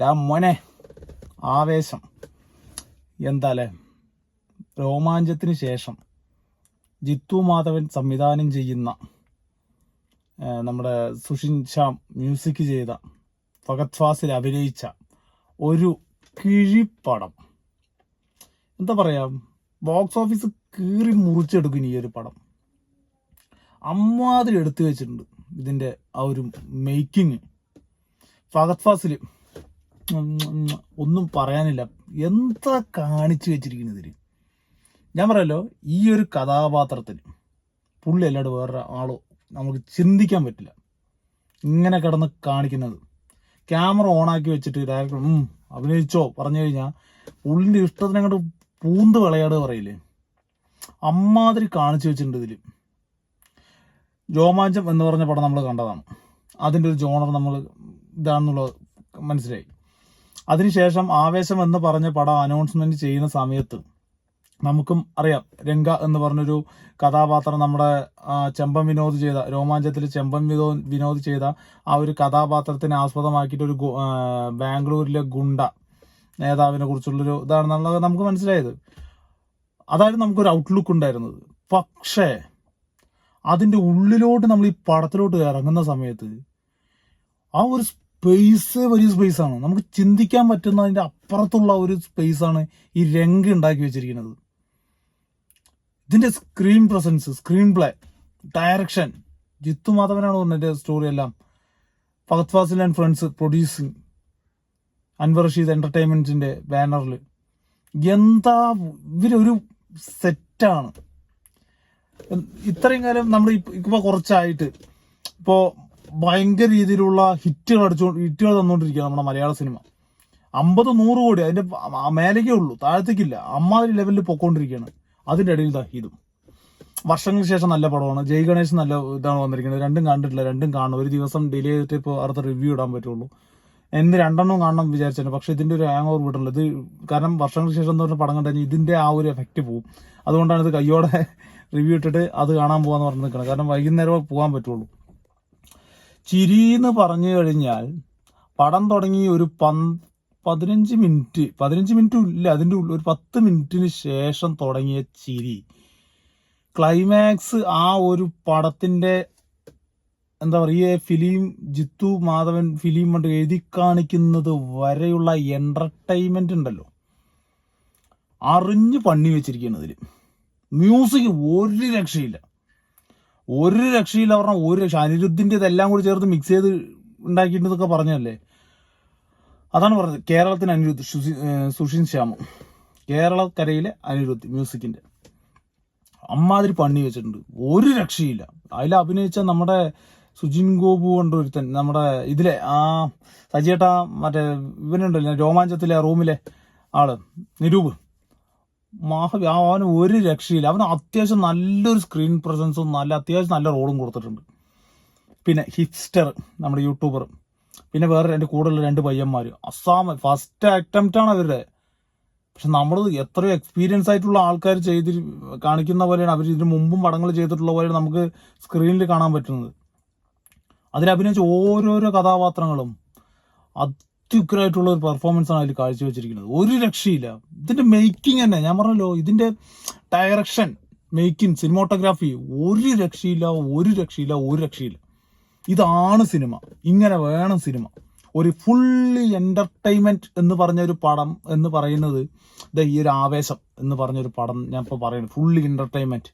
ഡാ മോനെ ആവേശം. എന്താല്ലേ രോമാഞ്ചത്തിന് ശേഷം ജിത്തു മാധവൻ സംവിധാനം ചെയ്യുന്ന നമ്മുടെ സുഷിൻ ശ്യാം മ്യൂസിക് ചെയ്ത ഫഗത് ഫാസിൽ അഭിനയിച്ച ഒരു കിഴിപ്പടം. എന്താ പറയാ? ബോക്സ് ഓഫീസ് കീറി മുറിച്ചെടുക്കും ഈ ഒരു പടം. അമ്മാതിരി എടുത്തു വെച്ചിട്ടുണ്ട് ഇതിന്റെ ആ ഒരു മേക്കിങ് ഫഗത് ഫാസിൽ ഒന്നും പറയാനില്ല. എന്താ കാണിച്ചു വെച്ചിരിക്കുന്നത് ഞാൻ പറയല്ലോ ഈ ഒരു കഥാപാത്രത്തിന് പുള്ളി അല്ലാണ്ട് വേറൊരു ആളോ നമുക്ക് ചിന്തിക്കാൻ പറ്റില്ല. ഇങ്ങനെ കിടന്ന് കാണിക്കുന്നത്. ക്യാമറ ഓണാക്കി വെച്ചിട്ട് ഡയറക്ടർ അഭിനയിച്ചോ പറഞ്ഞു കഴിഞ്ഞാൽ പുള്ളിന്റെ ഇഷ്ടത്തിന് അങ്ങോട്ട് പൂന്ത് വിളയാട് പറയില്ലേ? അമ്മാതിരി കാണിച്ചു വെച്ചിട്ടുണ്ട് ഇതിൽ രോമാഞ്ചം എന്ന് പറഞ്ഞ പടം നമ്മൾ കണ്ടതാണ്. അതിന്റെ ഒരു ജോണർ നമ്മൾ ഇതാണെന്നുള്ളത് മനസ്സിലായി. അതിനുശേഷം ആവേശം എന്ന് പറഞ്ഞ പടം അനൗൺസ്മെന്റ് ചെയ്യുന്ന സമയത്ത് നമുക്കും അറിയാം രംഗ എന്ന് പറഞ്ഞൊരു കഥാപാത്രം നമ്മുടെ ചെമ്പൻ വിനോദ് ചെയ്ത രോമാഞ്ചത്തിൽ ചെമ്പൻ വിനോ വിനോദ് ചെയ്ത ആ ഒരു കഥാപാത്രത്തിനെ ആസ്പദമാക്കിയിട്ട് ഒരു ബാംഗ്ലൂരിലെ ഗുണ്ട നേതാവിനെ കുറിച്ചുള്ളൊരു ഇതാണെന്നുള്ളത് നമുക്ക് മനസ്സിലായത്. അതായത് നമുക്കൊരു ഔട്ട്ലുക്ക് ഉണ്ടായിരുന്നത്. പക്ഷേ അതിന്റെ ഉള്ളിലോട്ട് നമ്മൾ ഈ പടത്തിലോട്ട് ഇറങ്ങുന്ന സമയത്ത് ആ ഒരു സ്പേസ് വലിയ സ്പേസ് ആണ്. നമുക്ക് ചിന്തിക്കാൻ പറ്റുന്ന അതിന്റെ അപ്പുറത്തുള്ള ഒരു സ്പേസ് ആണ് ഈ രംഗ് ഉണ്ടാക്കി വെച്ചിരിക്കുന്നത്. ഇതിന്റെ screen presence screen play direction Jithu മാധവനാണ് പറഞ്ഞ സ്റ്റോറി എല്ലാം. Fahadh Faasil and friends producing Anwar Rasheed എന്റർടൈൻമെന്റിന്റെ ബാനറിൽ എന്താ ഇവരൊരു സെറ്റാണ് ഇത്രയും കാലം നമ്മൾ ഇപ്പോൾ കുറച്ചായിട്ട്. ഇപ്പോ ഭയങ്കര രീതിയിലുള്ള ഹിറ്റുകൾ അടിച്ചു ഹിറ്റുകൾ തന്നുകൊണ്ടിരിക്കുക നമ്മുടെ മലയാള സിനിമ. അമ്പത് നൂറ് കോടി അതിന്റെ മേലേക്കേ ഉള്ളൂ താഴത്തേക്കില്ല. അമ്മാതിരി ലെവലിൽ പൊക്കോണ്ടിരിക്കുകയാണ്. അതിന്റെ ഇടയിൽ ദാ ഇതും. വർഷങ്ങൾക്ക് ശേഷം നല്ല പടമാണ്. ജയ് ഗണേഷ് നല്ല ഇതാണ് വന്നിരിക്കുന്നത്. രണ്ടും കണ്ടിട്ടില്ല രണ്ടും കാണണം. ഒരു ദിവസം ഡിലേ ചെയ്തിട്ട് ഇപ്പോൾ അടുത്ത റിവ്യൂ ഇടാൻ പറ്റുള്ളൂ. എന്ന് രണ്ടെണ്ണം കാണണം വിചാരിച്ചിട്ടുണ്ട് പക്ഷെ ഇതിന്റെ ഒരു ഹാങ് ഓവർ വിട്ടില്ല ഇത് കാരണം വർഷങ്ങൾക്ക് ശേഷം എന്ന് പറഞ്ഞ പടം കണ്ടു ഇതിന്റെ ആ ഒരു എഫക്റ്റ് പോകും അതുകൊണ്ടാണ് ഇത് കയ്യോടെ റിവ്യൂ ഇട്ടിട്ട് അത് കാണാൻ പോകാന്ന് പറഞ്ഞു നിൽക്കണം കാരണം വൈകുന്നേരം പോകാൻ പറ്റുള്ളൂ. ചിരി എന്ന് പറഞ്ഞു കഴിഞ്ഞാൽ പടം തുടങ്ങി ഒരു പന്ത് പതിനഞ്ച് മിനിറ്റ് പതിനഞ്ച് മിനിറ്റ് ഇല്ല അതിന്റെ ഉള്ളിൽ ഒരു പത്ത് മിനിറ്റിന് ശേഷം തുടങ്ങിയ ചിരി. ക്ലൈമാക്സ് ആ ഒരു പടത്തിന്റെ എന്താ പറയുക ഫിലിം ജിത്തു മാധവൻ ഫിലിം കണ്ട് എഴുതി കാണിക്കുന്നത് വരെയുള്ള എന്റർടൈൻമെന്റ് ഉണ്ടല്ലോ. അറിഞ്ഞ് പണി വെച്ചിരിക്കുകയാണ് മ്യൂസിക് ഒരു രക്ഷയില്ല. ഒരു രക്ഷയില്ല പറഞ്ഞാൽ ഒരു രക്ഷ. അനിരുദ്ധിന്റെ ഇതെല്ലാം കൂടി ചേർത്ത് മിക്സ് ചെയ്ത് ഉണ്ടാക്കിയിട്ടെന്നൊക്കെ പറഞ്ഞല്ലേ അതാണ് പറഞ്ഞത്. കേരളത്തിന് അനിരുദ്ധ് സുഷിൻ ശ്യാമം. കേരളക്കരയിലെ അനിരുദ്ധ് മ്യൂസിക്കിന്റെ അമ്മാതിരി പണി വെച്ചിട്ടുണ്ട്. ഒരു രക്ഷയില്ല. അതിൽ അഭിനയിച്ച നമ്മുടെ സുജിൻ ഗോപു കൊണ്ട് ഒരുത്തൻ നമ്മുടെ ഇതിലെ ആ സജിയേട്ട മറ്റേ ഇവനുണ്ടല്ലോ രോമാഞ്ചത്തിലെ റൂമിലെ ആൾ നിരൂപ്. മാഹവി അവന് ഒരു രക്ഷയില്ല. അവന് അത്യാവശ്യം നല്ലൊരു സ്ക്രീൻ പ്രസൻസും നല്ല അത്യാവശ്യം നല്ല റോളും കൊടുത്തിട്ടുണ്ട്. പിന്നെ ഹിപ്സ്റ്റർ നമ്മുടെ യൂട്യൂബർ പിന്നെ വേറെ രണ്ട് കൂടുതലുള്ള രണ്ട് പയ്യന്മാർ അസാം ഫസ്റ്റ് അറ്റംപ്റ്റ് ആണ് അവരുടെ. പക്ഷെ നമ്മൾ എത്രയോ എക്സ്പീരിയൻസ് ആയിട്ടുള്ള ആൾക്കാർ ചെയ്ത് കാണിക്കുന്ന പോലെയാണ്. അവർ ഇതിന് മുമ്പും പടങ്ങൾ ചെയ്തിട്ടുള്ള പോലെയാണ് നമുക്ക് സ്ക്രീനിൽ കാണാൻ പറ്റുന്നത്. അതിലഭിനയിച്ച ഓരോരോ കഥാപാത്രങ്ങളും അത്യുഗ്രമായിട്ടുള്ള ഒരു പെർഫോമൻസ് ആണ് അതിൽ കാഴ്ചവെച്ചിരിക്കുന്നത്. ഒരു രക്ഷയില്ല. ഇതിന്റെ മേക്കിംഗ് തന്നെ. ഞാൻ പറഞ്ഞല്ലോ ഇതിന്റെ ഡയറക്ഷൻ മേക്കിംഗ് സിനിമോട്ടോഗ്രാഫി ഒരു രക്ഷയില്ല ഒരു രക്ഷയില്ല ഒരു രക്ഷയില്ല. ഇതാണ് സിനിമ ഇങ്ങനെ വേണം സിനിമ ഒരു ഫുള്ളി എന്റർടൈൻമെന്റ് എന്ന് പറഞ്ഞ ഒരു പടം എന്ന് പറയുന്നത് ദ ഈ ഒരു ആവേശം എന്ന് പറഞ്ഞ ഒരു പടം ഞാൻ ഇപ്പോൾ പറയുന്നത് ഫുള്ളി എന്റർടൈൻമെന്റ്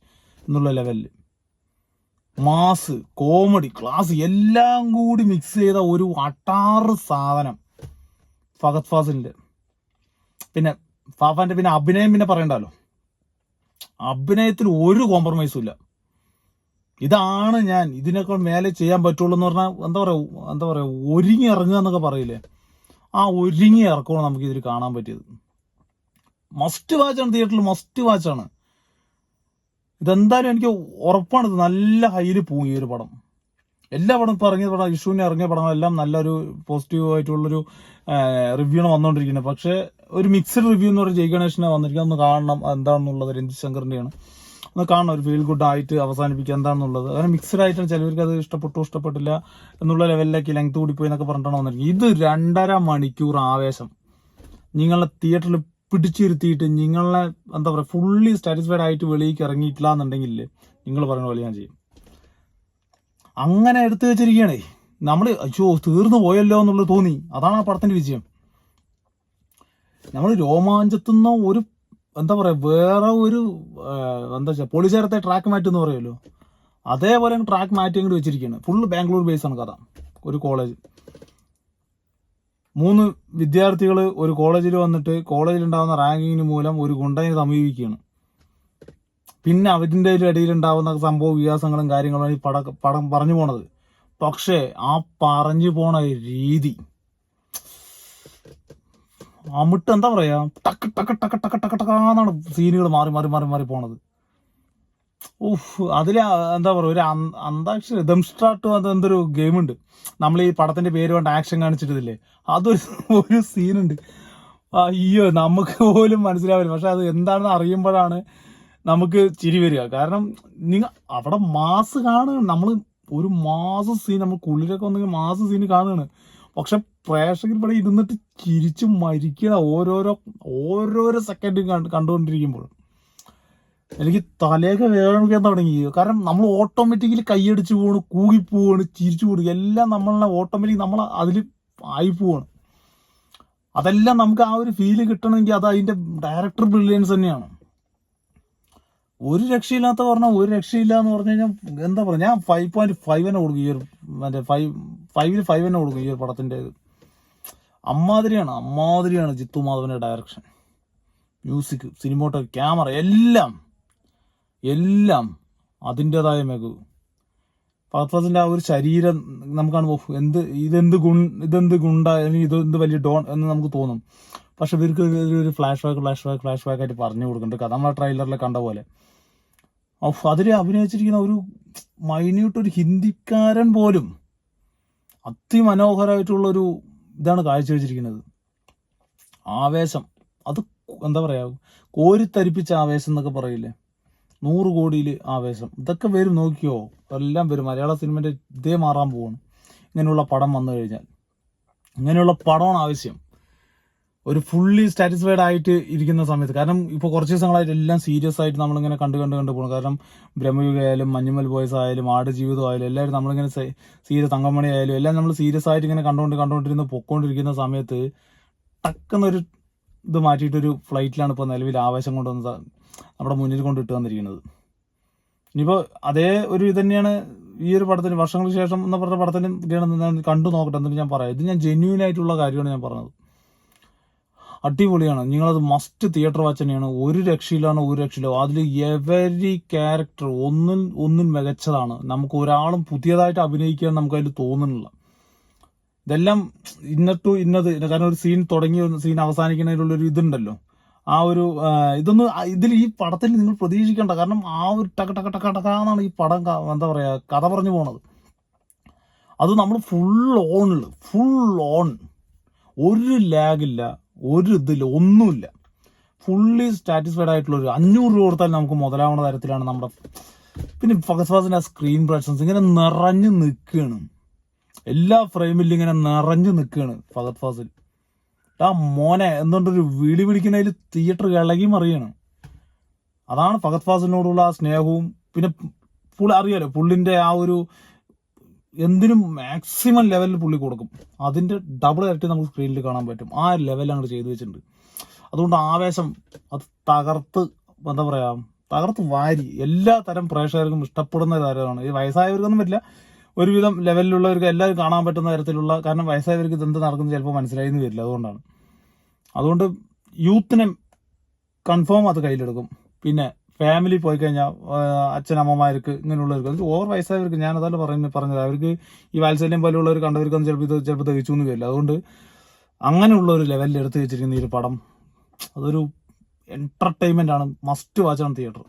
എന്നുള്ള ലെവലിൽ മാസ് കോമഡി ക്ലാസ് എല്ലാം കൂടി മിക്സ് ചെയ്ത ഒരു അട്ടാറ് സാധനം. ഫഹദ് ഫാസിലിന്റെ. പിന്നെ ഫാഫാന്റെ പിന്നെ അഭിനയം പിന്നെ പറയണ്ടല്ലോ. അഭിനയത്തിൽ ഒരു കോംപ്രമൈസും ഇല്ല. ഇതാണ് ഞാൻ ഇതിനേക്കാൾ മേലെ ചെയ്യാൻ പറ്റുള്ളൂ എന്ന് പറഞ്ഞാൽ എന്താ പറയാ എന്താ പറയാ ഒരുങ്ങി ഇറങ്ങുക എന്നൊക്കെ പറയില്ലേ? ആ ഒരുങ്ങി ഇറക്കമാണ് നമുക്ക് ഇതിൽ കാണാൻ പറ്റിയത്. മസ്റ്റ് വാച്ചാണ് തിയേറ്ററിൽ മസ്റ്റ് വാച്ചാണ് ഇതെന്തായാലും എനിക്ക് ഉറപ്പാണ് ഇത് നല്ല ഹൈയിൽ പോകും ഈ ഒരു പടം. എല്ലാ പടം ഇപ്പോൾ ഇറങ്ങിയ പടം ഇഷുവിന് ഇറങ്ങിയ പടങ്ങളെല്ലാം നല്ലൊരു പോസിറ്റീവ് ആയിട്ടുള്ളൊരു റിവ്യൂ ആണ് വന്നുകൊണ്ടിരിക്കുന്നത് പക്ഷേ ഒരു മിക്സഡ് റിവ്യൂ എന്ന് പറഞ്ഞ ജയ് ഗണേഷിനെ വന്നിരിക്കുന്നത് ഒന്ന് കാണണം എന്താണെന്നുള്ളത് രഞ്ജിത് ശങ്കറിന്റെയാണ് ഒന്ന് കാണണം ഒരു ഫീൽ ഗുഡ് ആയിട്ട് അവസാനിപ്പിക്കുക എന്താണെന്നുള്ളത്. അങ്ങനെ മിക്സഡ് ആയിട്ടാണ് ചിലവർക്ക് അത് ഇഷ്ടപ്പെട്ടു ഇഷ്ടപ്പെട്ടില്ല എന്നുള്ള ലെവലിലേക്ക് ലെങ്ത് കൂടിപ്പോയി എന്നൊക്കെ പറഞ്ഞിട്ടാണ് വന്നിരിക്കുന്നത്. ഇത് രണ്ടര മണിക്കൂർ ആവേശം. നിങ്ങളെ തിയേറ്ററിൽ പിടിച്ചിരുത്തിയിട്ട് നിങ്ങളെ എന്താ പറയുക ഫുള്ളി സാറ്റിസ്ഫൈഡ് ആയിട്ട് വെളിയിലേക്ക് ഇറങ്ങിയിട്ടില്ല എന്നുണ്ടെങ്കിൽ നിങ്ങൾ പറയുന്ന പോലെ ഞാൻ ചെയ്യും. അങ്ങനെ എടുത്തു വെച്ചിരിക്കുകയാണേ. നമ്മൾ അയ്യോ തീർന്നു പോയല്ലോ എന്നുള്ളത് തോന്നി. അതാണ് ആ പടത്തിന്റെ വിജയം. നമ്മൾ രോമാഞ്ചത്തുന്ന ഒരു എന്താ പറയാ വേറെ ഒരു എന്താ വെച്ചാൽ പൊളിച്ചേരത്തെ ട്രാക്ക് മാറ്റി എന്ന് പറയുമല്ലോ. അതേപോലെ ട്രാക്ക് മാറ്റി അങ്ങോട്ട് വെച്ചിരിക്കുകയാണ്. ഫുള്ള് ബാംഗ്ലൂർ ബേസ് ആണ് കഥ. ഒരു കോളേജ് മൂന്ന് വിദ്യാർത്ഥികൾ ഒരു കോളേജിൽ വന്നിട്ട് കോളേജിൽ ഉണ്ടാകുന്ന റാങ്കിങ്ങിന് മൂലം ഒരു ഗുണ്ടയെ സമീപിക്കുകയാണ്. പിന്നെ അവരിന്റെ ഒരു ഇടയിലുണ്ടാവുന്ന സംഭവ വികാസങ്ങളും കാര്യങ്ങളും ഈ പട പടം പറഞ്ഞു പോണത്. പക്ഷേ ആ പറഞ്ഞു പോണ രീതി. അമിട്ട് എന്താ പറയാ? ടക്ക് ടക്ക് ടക്ക് ടക്ക് ടക്ക് ടക്കാന്നാണ് സീനുകൾ മാറി മാറി മാറി മാറി പോണത്. ഉഫ് അതിൽ എന്താ പറയുക ഒരു അന്താക്ഷര ദംസ്ട്രാട്ട് അത് എന്തൊരു ഗെയിം ഉണ്ട് നമ്മൾ ഈ പടത്തിന്റെ പേര് കൊണ്ട് ആക്ഷൻ കാണിച്ചിട്ടില്ലേ അതൊരു ഒരു സീനുണ്ട്. അയ്യോ നമുക്ക് പോലും മനസ്സിലാവില്ല. പക്ഷെ അത് എന്താണെന്ന് അറിയുമ്പോഴാണ് നമുക്ക് ചിരി വരിക. കാരണം നിങ്ങൾ അവിടെ മാസ് കാണുക നമ്മൾ ഒരു മാസ സീൻ നമ്മൾ കുള്ളിലൊക്കെ വന്നെങ്കിൽ മാസ സീൻ കാണുകയാണ്. പക്ഷെ പ്രേക്ഷകർ ഇവിടെ ഇരുന്നിട്ട് ചിരിച്ച് മരിക്കുക ഓരോരോ ഓരോരോ സെക്കൻഡ് കണ്ടുകൊണ്ടിരിക്കുമ്പോൾ. എനിക്ക് തലയൊക്കെ വേണമെങ്കിൽ തുടങ്ങി. കാരണം നമ്മൾ ഓട്ടോമാറ്റിക്കലി കൈയടിച്ച് കൂകി പോവാണ് ചിരിച്ചു പോകണം എല്ലാം നമ്മളെ ഓട്ടോമാറ്റിക് നമ്മൾ അതിൽ ആയി പോവാണ്. അതെല്ലാം നമുക്ക് ആ ഒരു ഫീൽ കിട്ടണമെങ്കിൽ അത് അതിന്റെ ഡയറക്ടർ ബ്രില്യൻസ് തന്നെയാണ്. ഒരു രക്ഷയില്ലാത്ത പറഞ്ഞാൽ ഒരു രക്ഷയില്ല എന്ന് പറഞ്ഞു കഴിഞ്ഞാൽ എന്താ പറയുക ഞാൻ ഫൈവ് പോയിന്റ് ഫൈവ് തന്നെ കൊടുക്കും ഈ ഒരു മറ്റേ ഫൈവ് ഫൈവിൽ ഫൈവ് തന്നെ കൊടുക്കും ഈ ഒരു പടത്തിന്റെ അമ്മാതിരിയാണ് അമ്മാതിരിയാണ് ജിത്തു മാധവന്റെ ഡയറക്ഷൻ മ്യൂസിക് സിനിമോട്ടോ ക്യാമറ എല്ലാം എല്ലാം അതിന്റെതായ മികവ് പത്രത്തിന്റെ ആ ഒരു ശരീരം നമുക്ക് കാണുമ്പോൾ എന്ത് ഇതെന്ത് ഗുൺ ഇതെന്ത് ഗുണ്ട അല്ലെങ്കിൽ ഇതെന്ത് വലിയ ഡോൺ എന്ന് നമുക്ക് തോന്നും. പക്ഷെ ഇവർക്ക് ഒരു- flash back flash back flash back ആയിട്ട് പറഞ്ഞു കൊടുക്കുന്നുണ്ട്. കഥ നമ്മളെ ട്രെയിലറിൽ കണ്ട പോലെ. അതിൽ അഭിനയിച്ചിരിക്കുന്ന ഒരു മൈന്യൂട്ട് ഒരു ഹിന്ദിക്കാരൻ പോലും അതിമനോഹരമായിട്ടുള്ള ഒരു ഇതാണ് കാഴ്ചവെച്ചിരിക്കുന്നത്. ആവേശം. അത് എന്താ പറയാ? കോരിത്തരിപ്പിച്ച ആവേശം എന്നൊക്കെ പറയില്ലേ? നൂറ് കോടിയിൽ ആവേശം. ഇതൊക്കെ വരും നോക്കിയോ? എല്ലാം വരും. മലയാള സിനിമന്റെ ഇതേ മാറാൻ പോവാണ്. ഇങ്ങനെയുള്ള പടം വന്നു കഴിഞ്ഞാൽ. ഇങ്ങനെയുള്ള പടമാണ് ആവശ്യം. ഒരു ഫുള്ളി സാറ്റിസ്ഫൈഡ് ആയിട്ട് ഇരിക്കുന്ന സമയത്ത്. കാരണം ഇപ്പോൾ കുറച്ച് ദിവസങ്ങളായിട്ട് എല്ലാം സീരിയസ് ആയിട്ട് നമ്മളിങ്ങനെ കണ്ട് കണ്ട് കണ്ട് പോകണം കാരണം ബ്രഹ്മയുഗ ആയാലും മഞ്ഞുമൽ ബോയ്സ് ആയാലും ആട് ജീവിതം ആയാലും എല്ലാവരും നമ്മളിങ്ങനെ സീരിയസ് തങ്കമണി ആയാലും എല്ലാം നമ്മൾ സീരിയസ് ആയിട്ട് ഇങ്ങനെ കണ്ടുകൊണ്ട് കണ്ടുകൊണ്ടിരുന്ന് പൊക്കോണ്ടിരിക്കുന്ന സമയത്ത് ടക്കെന്നൊരു ഇത് മാറ്റിയിട്ടൊരു ഫ്ലൈറ്റിലാണ് ഇപ്പോൾ നിലവിൽ ആവേശം കൊണ്ടുവന്ന നമ്മുടെ മുന്നിൽ കൊണ്ട് ഇട്ട് വന്നിരിക്കുന്നത് ഇനിയിപ്പോൾ അതേ ഒരു ഇത് തന്നെയാണ് ഈ ഒരു പടത്തിന് വർഷങ്ങൾക്ക് ശേഷം എന്ന് പറഞ്ഞ പടത്തിന് കണ്ടു നോക്കട്ടെ എന്നിട്ട് ഞാൻ പറയാം. ഇത് ഞാൻ ജെന്യൂൻ ആയിട്ടുള്ള കാര്യമാണ് ഞാൻ പറഞ്ഞത്. അടിപൊളിയാണ്. നിങ്ങളത് മസ്റ്റ് തിയേറ്റർ വാച്ച് തന്നെയാണ്. ഒരു രക്ഷയിലാണ് ഒരു രക്ഷയിലോ അതിൽ എവരി ക്യാരക്ടർ ഒന്നും ഒന്നും മികച്ചതാണ്. നമുക്ക് ഒരാളും പുതിയതായിട്ട് അഭിനയിക്കാൻ നമുക്ക് അതിൽ തോന്നുന്നില്ല. ഇതെല്ലാം ഇന്ന ടു ഇന്നത് കാരണം ഒരു സീൻ തുടങ്ങി സീൻ അവസാനിക്കുന്നതിലുള്ള ഒരു ഇതുണ്ടല്ലോ. ആ ഒരു ഇതൊന്ന് ഇതിൽ ഈ പടത്തിൽ നിങ്ങൾ പ്രതീക്ഷിക്കേണ്ട കാരണം ആ ഒരു ടക ടക ടക എന്നാണ് ഈ പടം എന്താ പറയാ കഥ പറഞ്ഞു പോണത്. അത് നമ്മൾ ഫുൾ ഓണിൽ ഫുൾ ഓൺ ഒരു ലാഗില്ല ഒരു ഇതില്ല ഒന്നുമില്ല. ഫുള്ളി സാറ്റിസ്ഫൈഡ് ആയിട്ടുള്ള ഒരു അഞ്ഞൂറ് രൂപ കൊടുത്താൽ നമുക്ക് മുതലാവുന്ന തരത്തിലാണ് നമ്മുടെ പിന്നെ ഫഗത് ഫാസിന്റെ ആ സ്ക്രീൻ പ്രസൻസ് ഇങ്ങനെ നിറഞ്ഞു നിൽക്കുകയാണ്. എല്ലാ ഫ്രെയിമിലും ഇങ്ങനെ നിറഞ്ഞു നിൽക്കുകയാണ് ഫഗത് ഫാസിൽ. ആ മോനെ എന്തുകൊണ്ടൊരു വിളി പിടിക്കുന്നതിൽ തിയേറ്റർ ഇളകി മറിയാണ്. അതാണ് ഫഗത് ഫാസിനോടുള്ള ആ സ്നേഹവും. പിന്നെ പുള്ളി അറിയാലോ പുള്ളിന്റെ ആ ഒരു എന്തിനും മാക്സിമം ലെവലിൽ പുള്ളി കൊടുക്കും. അതിന്റെ ഡബിൾ ഇരട്ടി നമുക്ക് സ്ക്രീനിൽ കാണാൻ പറ്റും. ആ അങ്ങോട്ട് ചെയ്തു വെച്ചിട്ടുണ്ട്. അതുകൊണ്ട് ആവേശം അത് തകർത്ത് എന്താ പറയാ തകർത്ത് വാരി. എല്ലാ തരം പ്രേക്ഷകർക്കും ഇഷ്ടപ്പെടുന്ന ഒരു തരമാണ് ഈ വയസ്സായവർക്കൊന്നും പറ്റില്ല. ഒരുവിധം ലെവലിലുള്ളവർക്ക് എല്ലാവരും കാണാൻ പറ്റുന്ന തരത്തിലുള്ള കാരണം വയസ്സായവർക്ക് ഇത് എന്ത് നടക്കുന്നത് ചിലപ്പോൾ മനസ്സിലായി എന്ന് വരില്ല. അതുകൊണ്ടാണ്. അതുകൊണ്ട് യൂത്തിനെ കൺഫേം അത് കയ്യിലെടുക്കും. പിന്നെ ഫാമിലി പോയി കഴിഞ്ഞാൽ അച്ഛനമ്മമാർക്ക് ഇങ്ങനെയുള്ളവർക്ക്. ഓവർ വയസ്സായവർക്ക് ഞാൻ അതല്ല പറയുന്നത് പറഞ്ഞത്. അവർക്ക് ഈ വാത്സല്യം പോലെയുള്ളവർ കണ്ടവർക്കൊന്നും ചിലപ്പോൾ ഇത് ചിലപ്പോൾ ദഹിച്ചു എന്ന് വരില്ല. അതുകൊണ്ട് അങ്ങനെയുള്ള ഒരു ലെവലിൽ എടുത്ത് വെച്ചിരിക്കുന്ന ഈ ഒരു പടം അതൊരു എന്റർടൈൻമെന്റ് ആണ്. മസ്റ്റ് വാച്ച് ആണ് തിയേറ്റർ